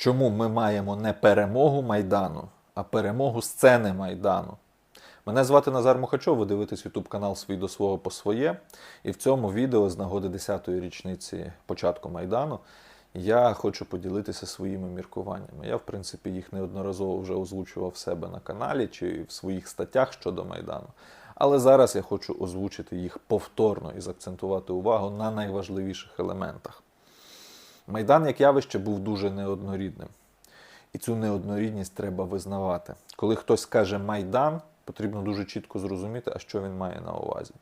чому ми маємо не перемогу Майдану, а перемогу сцени Майдану. Мене звати Назар Мухачов, ви дивитесь YouTube канал Свій до свого по своє. І в цьому відео з нагоди 10-ї річниці початку Майдану я хочу поділитися своїми міркуваннями. Я, в принципі, їх неодноразово вже озвучував в себе на каналі чи в своїх статтях щодо Майдану. Але зараз я хочу озвучити їх повторно і закцентувати увагу на найважливіших елементах. Майдан як явище був дуже неоднорідним. І цю неоднорідність треба визнавати. Коли хтось каже Майдан, потрібно дуже чітко зрозуміти, а що він має на увазі.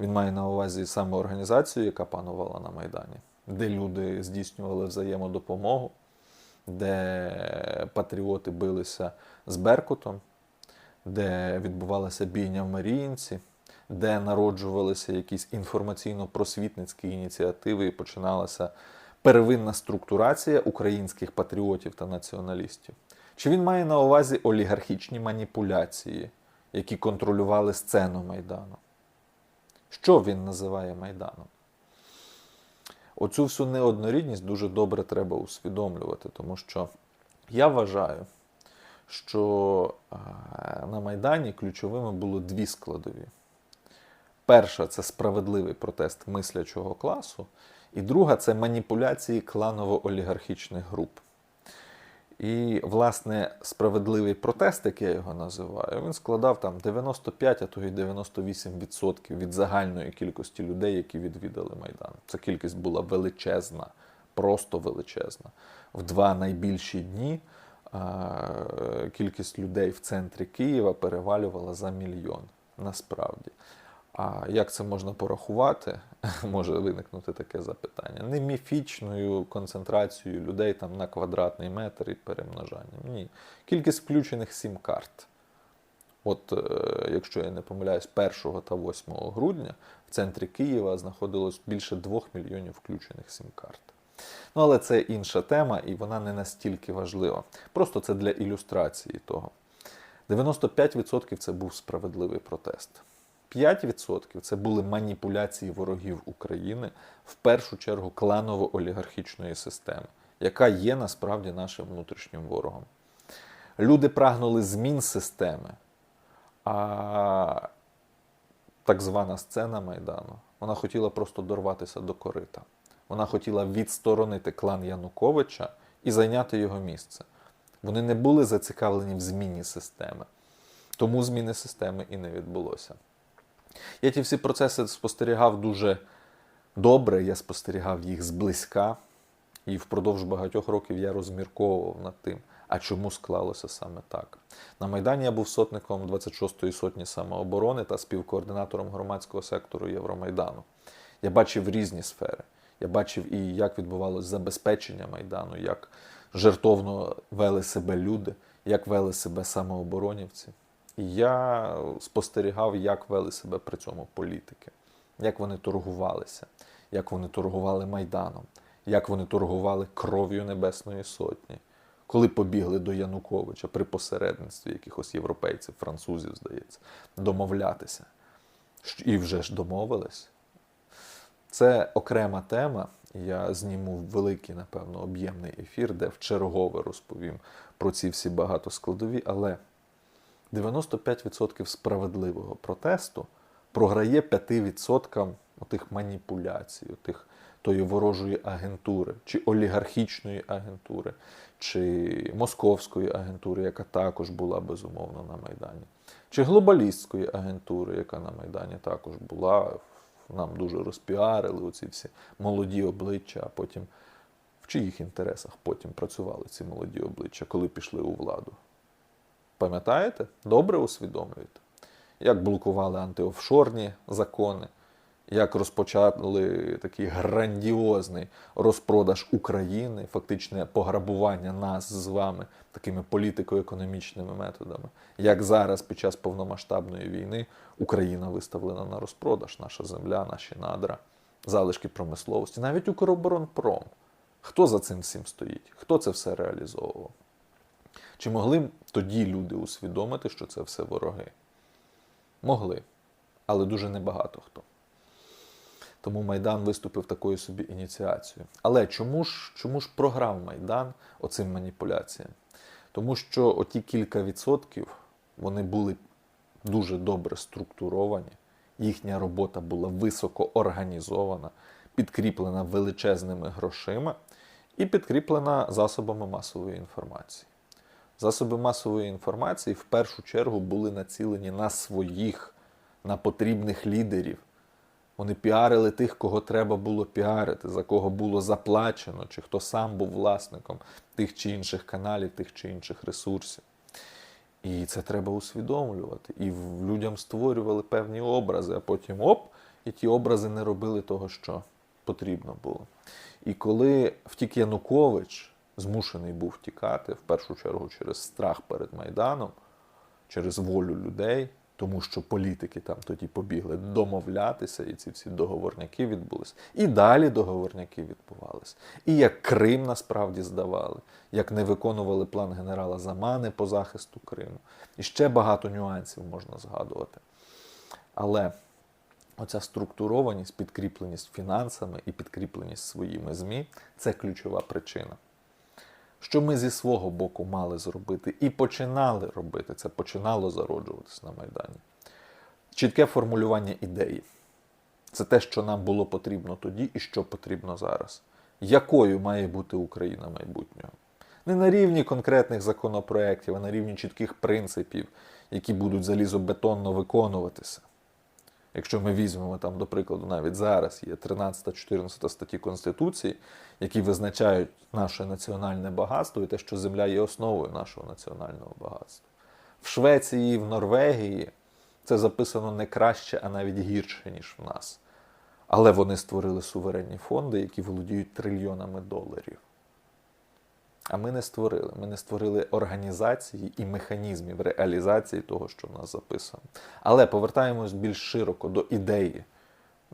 Він має на увазі саме організацію, яка панувала на Майдані, де люди здійснювали взаємодопомогу, де патріоти билися з Беркутом, де відбувалася бійня в Маріїнці, де народжувалися якісь інформаційно-просвітницькі ініціативи і починалася первинна структурація українських патріотів та націоналістів. Чи він має на увазі олігархічні маніпуляції, які контролювали сцену Майдану? Що він називає Майданом? Оцю всю неоднорідність дуже добре треба усвідомлювати, тому що я вважаю, що е, на Майдані ключовими було дві складові. Перша це справедливий протест мислячого класу, і друга це маніпуляції кланово-олігархічних груп. І, власне, справедливий протест, як я його називаю, він складав там 95, а то й 98% від загальної кількості людей, які відвідали Майдан. Ця кількість була величезна, просто величезна. В два найбільші дні кількість людей в центрі Києва перевалювала за мільйон. Насправді. А як це можна порахувати? Може виникнути таке запитання. Не міфічною концентрацією людей там на квадратний метр і перемножанням. Ні. Кількість включених сім-карт. От, е, якщо я не помиляюсь, 1 та 8 грудня в центрі Києва знаходилось більше 2 мільйонів включених сім-карт. Ну, але це інша тема, і вона не настільки важлива. Просто це для ілюстрації того. 95% це був справедливий протест. 5% це були маніпуляції ворогів України, в першу чергу кланово-олігархічної системи, яка є насправді нашим внутрішнім ворогом. Люди прагнули змін системи, а так звана сцена Майдану, вона хотіла просто дорватися до корита. Вона хотіла відсторонити клан Януковича і зайняти його місце. Вони не були зацікавлені в зміні системи. Тому зміни системи і не відбулося. Я ті всі процеси спостерігав дуже добре, я спостерігав їх зблизька, і впродовж багатьох років я розмірковував над тим, а чому склалося саме так. На Майдані я був сотником 26-ї сотні самооборони та співкоординатором громадського сектору Євромайдану. Я бачив різні сфери. Я бачив і як відбувалося забезпечення Майдану, як жертовно вели себе люди, як вели себе самооборонівці. Я спостерігав, як вели себе при цьому політики, як вони торгувалися, як вони торгували Майданом, як вони торгували кров'ю Небесної Сотні, коли побігли до Януковича при посередництві якихось європейців, французів, здається, домовлятися. І вже ж домовились. Це окрема тема. Я зніму великий, напевно, об'ємний ефір, де вчергове розповім про ці всі багатоскладові, але. 95% справедливого протесту програє 5% отих маніпуляцій, отих тої ворожої агентури, чи олігархічної агентури, чи московської агентури, яка також була безумовно на Майдані, чи глобалістської агентури, яка на Майдані також була. Нам дуже розпіарили оці всі молоді обличчя, а потім в чиїх інтересах потім працювали ці молоді обличчя, коли пішли у владу. Пам'ятаєте? Добре усвідомлюєте? Як блокували антиофшорні закони, як розпочали такий грандіозний розпродаж України, фактичне пограбування нас з вами такими політико-економічними методами. Як зараз, під час повномасштабної війни, Україна виставлена на розпродаж, наша земля, наші надра, залишки промисловості, навіть Укроборонпром. Хто за цим всім стоїть? Хто це все реалізовував? Чи могли тоді люди усвідомити, що це все вороги? Могли, але дуже небагато хто. Тому Майдан виступив такою собі ініціацією. Але чому ж, чому ж програв Майдан оцим маніпуляціям? Тому що оті кілька відсотків вони були дуже добре структуровані, їхня робота була високо організована, підкріплена величезними грошима і підкріплена засобами масової інформації. Засоби масової інформації в першу чергу були націлені на своїх, на потрібних лідерів. Вони піарили тих, кого треба було піарити, за кого було заплачено, чи хто сам був власником тих чи інших каналів, тих чи інших ресурсів. І це треба усвідомлювати. І людям створювали певні образи, а потім оп, і ті образи не робили того, що потрібно було. І коли втік Янукович змушений був втікати, в першу чергу через страх перед Майданом, через волю людей, тому що політики там тоді побігли домовлятися, і ці всі договорняки відбулись. І далі договорняки відбувались. І як Крим насправді здавали, як не виконували план генерала Замани по захисту Криму. І ще багато нюансів можна згадувати. Але оця структурованість, підкріпленість фінансами і підкріпленість своїми ЗМІ це ключова причина. Що ми зі свого боку мали зробити і починали робити, це починало зароджуватися на Майдані. Чітке формулювання ідеї. Це те, що нам було потрібно тоді і що потрібно зараз. Якою має бути Україна майбутнього? Не на рівні конкретних законопроєктів, а на рівні чітких принципів, які будуть залізобетонно виконуватися. Якщо ми візьмемо там, до прикладу, навіть зараз є 13-14 статті Конституції, які визначають наше національне багатство і те, що земля є основою нашого національного багатства. В Швеції, в Норвегії це записано не краще, а навіть гірше, ніж в нас. Але вони створили суверенні фонди, які володіють трильйонами доларів. А ми не створили. Ми не створили організації і механізмів реалізації того, що в нас записано. Але повертаємось більш широко до ідеї.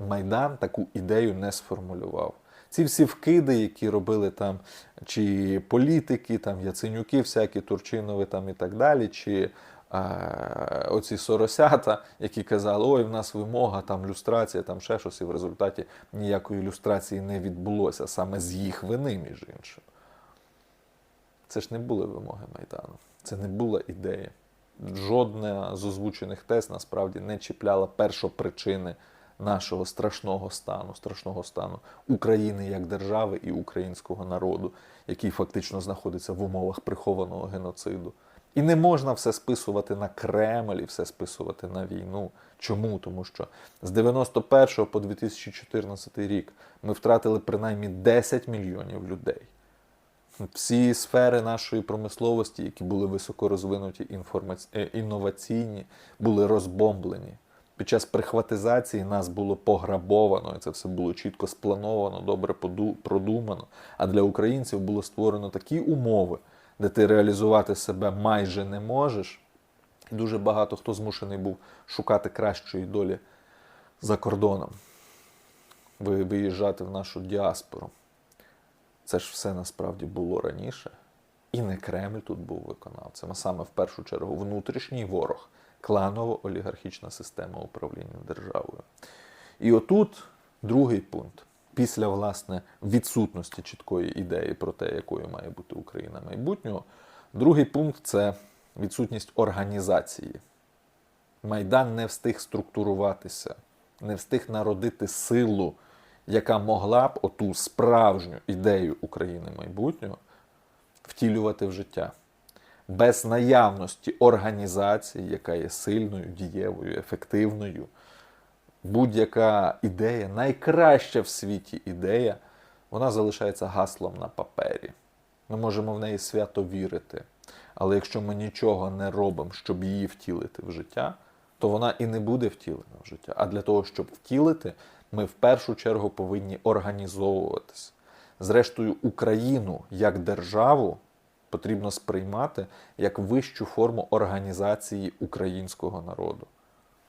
Майдан таку ідею не сформулював. Ці всі вкиди, які робили там чи політики, там Яценюки, всякі Турчинови там і так далі, чи е, оці соросята, які казали, ой, в нас вимога, там люстрація, там ще щось, і в результаті ніякої люстрації не відбулося, саме з їх вини, між іншим. Це ж не були вимоги Майдану, це не була ідея. Жодна з озвучених тез насправді не чіпляла першопричини нашого страшного стану, страшного стану України як держави і українського народу, який фактично знаходиться в умовах прихованого геноциду. І не можна все списувати на Кремль і все списувати на війну. Чому? Тому що з 91 по 2014 рік ми втратили принаймні 10 мільйонів людей. Всі сфери нашої промисловості, які були високо розвинуті інформаці... е, інноваційні, були розбомблені. Під час прихватизації нас було пограбовано, і це все було чітко сплановано, добре продумано. А для українців було створено такі умови, де ти реалізувати себе майже не можеш. І дуже багато хто змушений був шукати кращої долі за кордоном, виїжджати в нашу діаспору. Це ж все насправді було раніше. І не Кремль тут був виконавцем, а саме в першу чергу внутрішній ворог, кланово-олігархічна система управління державою. І отут другий пункт. Після власне відсутності чіткої ідеї про те, якою має бути Україна майбутнього, другий пункт це відсутність організації. Майдан не встиг структуруватися, не встиг народити силу, яка могла б оту справжню ідею України майбутнього втілювати в життя. Без наявності організації, яка є сильною, дієвою, ефективною, будь-яка ідея, найкраща в світі ідея, вона залишається гаслом на папері. Ми можемо в неї свято вірити. Але якщо ми нічого не робимо, щоб її втілити в життя, то вона і не буде втілена в життя. А для того, щоб втілити, ми в першу чергу повинні організовуватись. Зрештою, Україну як державу потрібно сприймати як вищу форму організації українського народу.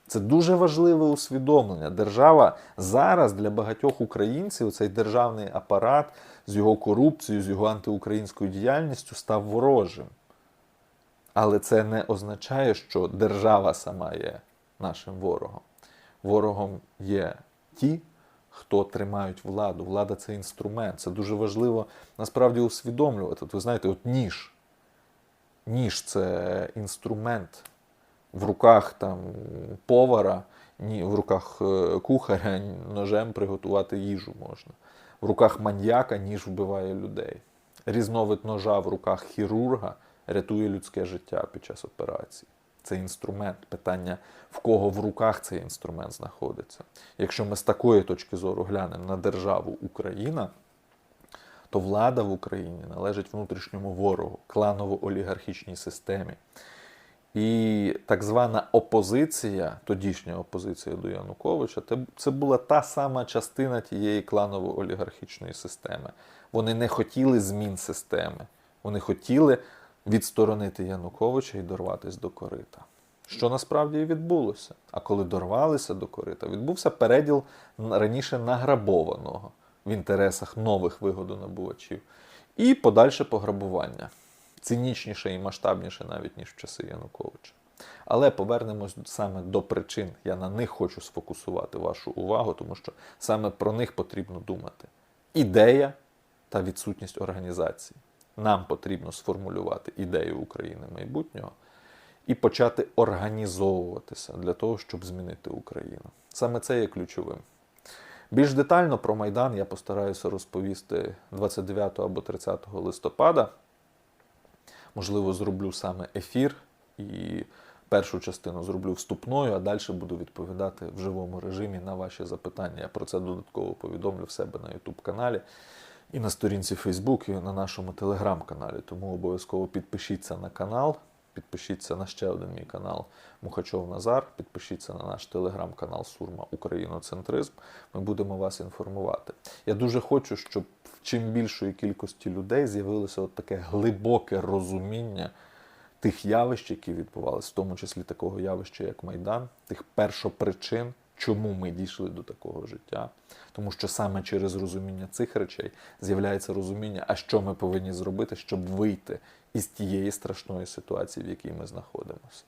Це дуже важливе усвідомлення. Держава зараз для багатьох українців цей державний апарат з його корупцією, з його антиукраїнською діяльністю став ворожим. Але це не означає, що держава сама є нашим ворогом. Ворогом є ті, хто тримають владу. Влада це інструмент. Це дуже важливо насправді усвідомлювати. От ви знаєте, от ніж. Ніж це інструмент в руках там повара, в руках е, кухаря ножем приготувати їжу можна. В руках маньяка ніж вбиває людей. Різновид ножа в руках хірурга рятує людське життя під час операції. Це інструмент. Питання, в кого в руках цей інструмент знаходиться. Якщо ми з такої точки зору глянемо на державу Україна, то влада в Україні належить внутрішньому ворогу, кланово-олігархічній системі. І так звана опозиція, тодішня опозиція до Януковича, це була та сама частина тієї кланово-олігархічної системи. Вони не хотіли змін системи, вони хотіли відсторонити Януковича і дорватися до корита. Що насправді і відбулося. А коли дорвалися до корита, відбувся переділ раніше награбованого в інтересах нових вигодонабувачів і подальше пограбування. Цинічніше і масштабніше навіть, ніж в часи Януковича. Але повернемось саме до причин. Я на них хочу сфокусувати вашу увагу, тому що саме про них потрібно думати. Ідея та відсутність організації. Нам потрібно сформулювати ідею України майбутнього і почати організовуватися для того, щоб змінити Україну. Саме це є ключовим. Більш детально про Майдан я постараюся розповісти 29 або 30 листопада. Можливо, зроблю саме ефір і першу частину зроблю вступною, а далі буду відповідати в живому режимі на ваші запитання. Я про це додатково повідомлю в себе на YouTube каналі і на сторінці Facebook, і на нашому телеграм-каналі. Тому обов'язково підпишіться на канал, підпишіться на ще один мій канал Мухачов Назар, підпишіться на наш телеграм-канал Сурма Україноцентризм. Ми будемо вас інформувати. Я дуже хочу, щоб в чим більшої кількості людей з'явилося от таке глибоке розуміння тих явищ, які відбувалися, в тому числі такого явища, як Майдан, тих першопричин, чому ми дійшли до такого життя. Тому що саме через розуміння цих речей з'являється розуміння, а що ми повинні зробити, щоб вийти із тієї страшної ситуації, в якій ми знаходимося.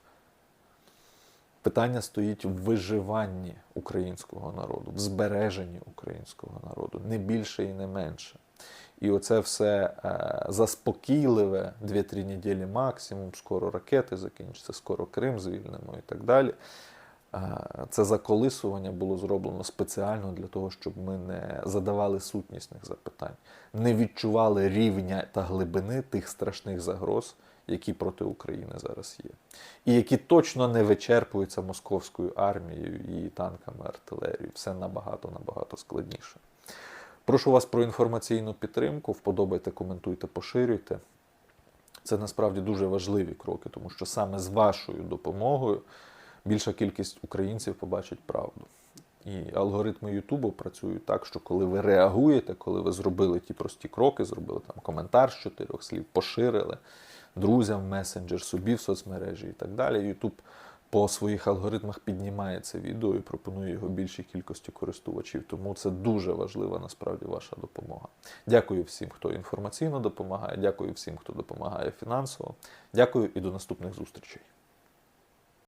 Питання стоїть в виживанні українського народу, в збереженні українського народу, не більше і не менше. І оце все е, заспокійливе 2-3 неділі максимум, скоро ракети закінчаться, скоро Крим звільнимо і так далі. Це заколисування було зроблено спеціально для того, щоб ми не задавали сутнісних запитань, не відчували рівня та глибини тих страшних загроз, які проти України зараз є, і які точно не вичерпуються московською армією і танками, артилерією. Все набагато набагато складніше. Прошу вас про інформаційну підтримку. Вподобайте, коментуйте, поширюйте. Це насправді дуже важливі кроки, тому що саме з вашою допомогою більша кількість українців побачить правду. І алгоритми Ютубу працюють так, що коли ви реагуєте, коли ви зробили ті прості кроки, зробили там коментар з чотирьох слів, поширили друзям месенджер, собі в соцмережі і так далі. Ютуб по своїх алгоритмах піднімає це відео і пропонує його більшій кількості користувачів. Тому це дуже важлива насправді ваша допомога. Дякую всім, хто інформаційно допомагає. Дякую всім, хто допомагає фінансово. Дякую і до наступних зустрічей.